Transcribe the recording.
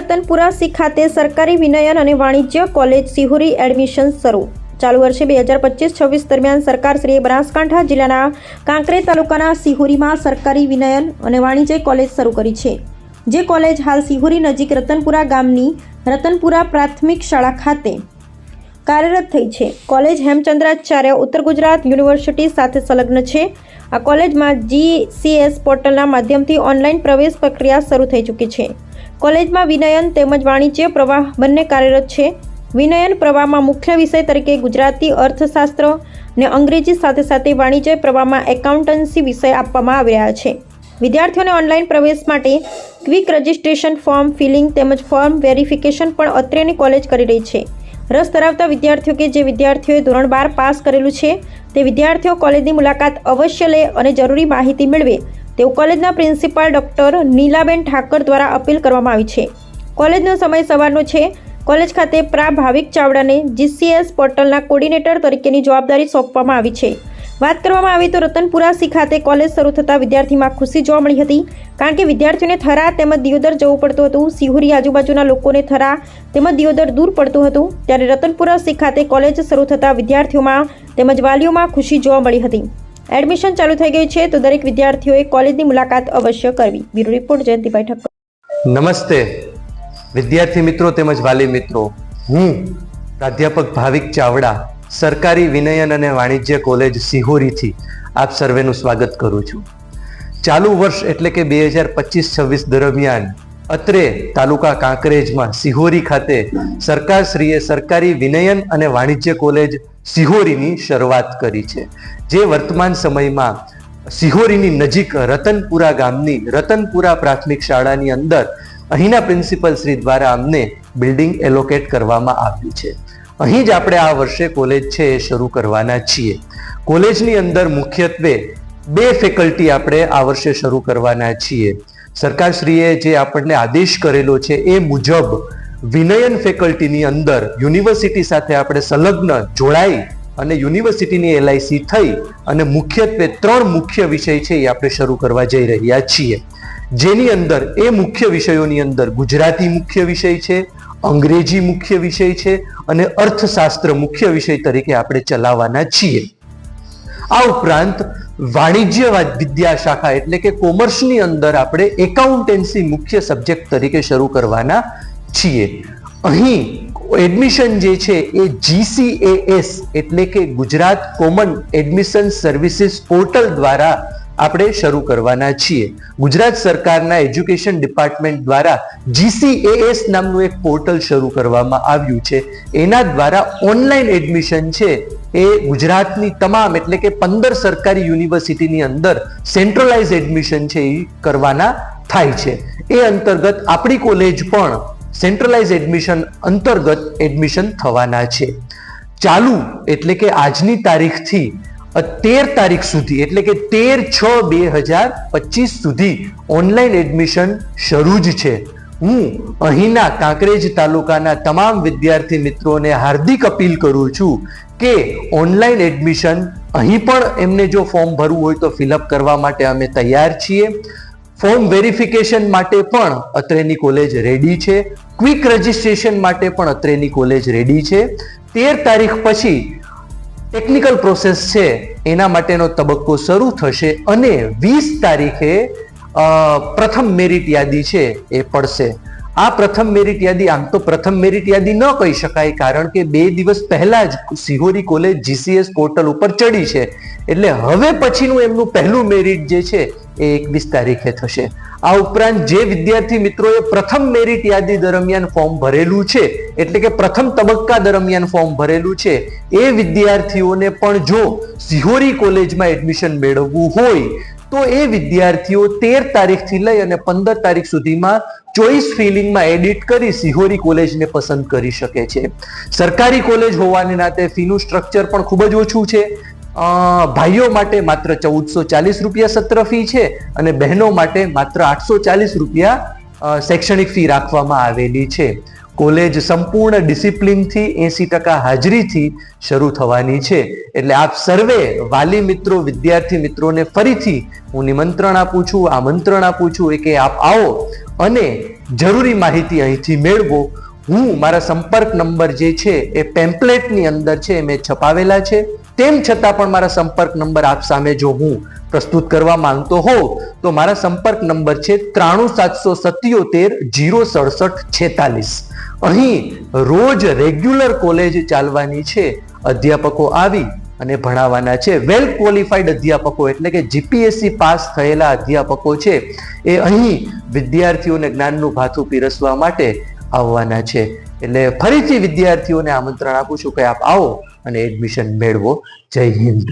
Ratanpura C ખાતે સરકારી વિનયન અને વાણિજ્ય કોલેજ સિહુરી એડમિશન શરૂ. ચાલુ વર્ષે બે હજાર પચીસ છવ્વીસ દરમિયાન સરકારશ્રીએ બનાસકાંઠા જિલ્લાના કાંકરે તાલુકાના સિહુરીમાં સરકારી વિનયન અને વાણિજ્ય કોલેજ શરૂ કરી છે. જે કોલેજ હાલ સિહુરી નજીક રતનપુરા ગામની રતનપુરા પ્રાથમિક શાળા ખાતે કાર્યરત થઈ છે. કોલેજ હેમચંદ્રાચાર્ય ઉત્તર ગુજરાત યુનિવર્સિટી સાથે સંલગ્ન છે. આ કોલેજમાં જીસીએસ પોર્ટલના માધ્યમથી ઓનલાઈન પ્રવેશ પ્રક્રિયા શરૂ થઈ ચૂકી છે. કોલેજમાં વિનયન તેમજ વાણિજ્ય પ્રવાહ બંને કાર્યરત છે. વિનયન પ્રવાહમાં મુખ્ય વિષય તરીકે ગુજરાતી અર્થશાસ્ત્ર ને અંગ્રેજી સાથે સાથે વાણિજ્ય પ્રવાહમાં એકાઉન્ટન્સી વિષય આપવામાં આવી રહ્યા છે. વિદ્યાર્થીઓને ઓનલાઈન પ્રવેશ માટે ક્વિક રજિસ્ટ્રેશન ફોર્મ ફિલિંગ તેમજ ફોર્મ વેરિફિકેશન પણ અત્રેની કોલેજ કરી રહી છે. રસ ધરાવતા વિદ્યાર્થીઓ કે જે વિદ્યાર્થીઓએ ધોરણ બાર પાસ કરેલું છે, તે વિદ્યાર્થીઓ કોલેજની મુલાકાત અવશ્ય લે અને જરૂરી માહિતી મેળવે. તેવું કોલેજના પ્રિન્સિપાલ ડૉક્ટર નીલાબેન ઠાકર દ્વારા અપીલ કરવામાં આવી છે. કોલેજનો સમય સવારનો છે. કોલેજ ખાતે પ્રા ભાવિક ચાવડાને જીસીએસ પોર્ટલના કોર્ડિનેટર તરીકેની જવાબદારી સોંપવામાં આવી છે. વાત કરવામાં આવી તો રતનપુરા સી ખાતે કોલેજ શરૂ થતાં વિદ્યાર્થીમાં ખુશી જોવા મળી હતી. કારણ કે વિદ્યાર્થીઓને થરા તેમજ દિયોદર જવું પડતું હતું. સિહોરી આજુબાજુના લોકોને થરા તેમજ દિયોદર દૂર પડતું હતું. ત્યારે રતનપુરા સી ખાતે કોલેજ શરૂ થતાં વિદ્યાર્થીઓમાં તેમજ વાલીઓમાં ખુશી જોવા મળી હતી. એડમિશન ચાલુ થઈ ગયું છે, તો દરેક વિદ્યાર્થીઓએ કોલેજની મુલાકાત અવશ્ય કરવી. બ્યુરો રિપોર્ટ જયંતિભાઈ ઠક્કર નમસ્તે. વિદ્યાર્થી મિત્રો તેમજ વાલી મિત્રો, હું પ્રાધ્યાપક ભાવિક ચાવડા, સરકારી વિનયન અને વાણિજ્ય કોલેજ સિહોરીથી આપ સર્વેનું સ્વાગત કરું છું. ચાલુ વર્ષ એટલે કે બે હજાર પચીસ છવ્વીસ દરમિયાન અત્રે તાલુકા કાંકરેજમાં સિહોરી ખાતે સરકારશ્રીએ સરકારી વિનયન અને વાણિજ્ય કોલેજ સિહોરીની શરૂઆત કરી છે. જે વર્તમાન સમયમાં સિહોરીની નજીક રતનપુરા ગામની રતનપુરા પ્રાથમિક શાળાની અંદર અહીંના પ્રિન્સિપલ શ્રી દ્વારા અમને બિલ્ડિંગ એલોકેટ કરવામાં આવી છે. અહીં જ આપણે આ વર્ષે કોલેજ છે એ શરૂ કરવાના છીએ. કોલેજની અંદર મુખ્યત્વે બે ફેકલ્ટી આપણે આ વર્ષે શરૂ કરવાના છીએ. સરકારશ્રીએ જે આપણને આદેશ કરેલો છે એ મુજબ વિનયન ફેકલ્ટીની અંદર યુનિવર્સિટી સાથે આપણે સંલગ્ન જોડાઈ અને યુનિવર્સિટીની એલઆઈસી થઈ અને મુખ્યત્વે ત્રણ મુખ્ય વિષય છે એ આપણે શરૂ કરવા જઈ રહ્યા છીએ. જેની અંદર એ મુખ્ય વિષયોની અંદર ગુજરાતી મુખ્ય વિષય છે, અંગ્રેજી મુખ્ય વિષય છે અને અર્થશાસ્ત્ર મુખ્ય વિષય તરીકે આપણે ચલાવવાના છીએ. આ ઉપરાંત વાણિજ્ય વિદ્યા શાખા એટલે કે કોમર્સની અંદર આપણે એકાઉન્ટન્સી મુખ્ય સબ્જેક્ટ તરીકે શરૂ કરવાના છીએ. અહીં એડમિશન જે છે એ જીસીએએસ એટલે કે Gujarat common admission services portal દ્વારા આપણે શરૂ કરવાના છીએ. ગુજરાત સરકારના એજ્યુકેશન ડિપાર્ટમેન્ટ દ્વારા જીસીએએસ નામનું એક પોર્ટલ શરૂ કરવામાં આવ્યું છે. એના દ્વારા ઓનલાઈન એડમિશન છે એ ગુજરાતની તમામ એટલે કે પંદર સરકારી યુનિવર્સિટીની અંદર સેન્ટ્રલાઇઝ એડમિશન છે એ કરવાના થાય છે. એ અંતર્ગત આપણી કોલેજ પણ સેન્ટ્રલાઇઝ એડમિશન અંતર્ગત એડમિશન થવાના છે. ચાલુ એટલે કે આજની તારીખથી તેર તારીખ સુધી એટલે કે તેર છ બે હજાર પચીસ સુધી ઓનલાઈન એડમિશન શરૂ જ છે. હું અહીંના કાંકરેજ તાલુકાના તમામ વિદ્યાર્થી મિત્રોને હાર્દિક અપીલ કરું છું કે ઓનલાઈન એડમિશન અહીં પણ એમને જો ફોર્મ ભરવું હોય તો ફિલઅપ કરવા માટે અમે તૈયાર છીએ. ફોર્મ વેરિફિકેશન માટે પણ અત્રેની કોલેજ રેડી છે. ક્વિક રજિસ્ટ્રેશન માટે પણ અત્રેની કોલેજ રેડી છે. તેર તારીખ પછી ટેકનિકલ પ્રોસેસ છે. એના માટેનો તબક્કો શરૂ થશે અને વીસ તારીખે પ્રથમ મેરિટ યાદી છે એ પડશે. આ પ્રથમ મેરિટ યાદી, આમ તો પ્રથમ મેરિટ યાદી ન કહી શકાય કારણ કે બે દિવસ પહેલા જ સિહોરી કોલેજ જીસીએસ પોર્ટલ ઉપર ચડી છે. એટલે હવે પછીનું એમનું પહેલું મેરિટ જે છે એ એકવીસ તારીખે થશે. આ ઉપરાંત જે વિદ્યાર્થી મિત્રોએ પ્રથમ મેરિટ યાદી દરમિયાન ફોર્મ ભરેલું છે, એટલે કે પ્રથમ તબક્કા દરમિયાન ફોર્મ ભરેલું છે, એ વિદ્યાર્થીઓને પણ જો સિહોરી કોલેજમાં એડમિશન મેળવવું હોય, તો એ વિદ્યાર્થીઓ તેર તારીખથી લઈ અને પંદર તારીખ સુધીમાં ચોઈસ ફિલિંગમાં એડિટ કરી સિહોરી કોલેજને પસંદ કરી શકે છે. સરકારી કોલેજ હોવાને નાતે ફીનું સ્ટ્રક્ચર પણ ખૂબ જ ઓછું છે. ભાઈઓ માટે માત્ર ચૌદસો ચાલીસ રૂપિયા સત્ર ફી છે અને બહેનો માટે માત્ર આઠસો ચાલીસ રૂપિયા શૈક્ષણિક ફી રાખવામાં આવેલી છે. કોલેજ સંપૂર્ણ ડિસિપ્લિનથી એસી ટકા હાજરીથી શરૂ થવાની છે. એટલે આપ સર્વે વાલી મિત્રો, વિદ્યાર્થી મિત્રોને ફરીથી હું નિમંત્રણ આપું છું, આમંત્રણ આપું છું કે આપ આવો અને જરૂરી માહિતી અહીંથી મેળવો. હું મારા સંપર્ક નંબર જે છે એ પેમ્પલેટની અંદર છે એ મેં છપાવેલા છે. તેમ છતાં પણ મારા સંપર્ક નંબર આપ સામે જો હું પ્રસ્તુત કરવા માંગતો હોઉં, તો મારા સંપર્ક નંબર છે ત્રાણું સાતસો સત્યોતેર જીરો સડસઠ છેતાલીસ. અહીં રોજ રેગ્યુલર કોલેજ ચાલવાની છે, અધ્યાપકો આવી અને ભણાવવાના છે. વેલ ક્વોલિફાઈડ અધ્યાપકો એટલે કે જીપીએસસી પાસ થયેલા અધ્યાપકો છે, એ અહીં વિદ્યાર્થીઓને જ્ઞાનનું ભાથું પીરસવા માટે આવવાના છે. એટલે ફરીથી વિદ્યાર્થીઓને આમંત્રણ આપું છું કે આપ આવો અને એડમિશન મેળવો. જય હિન્દ.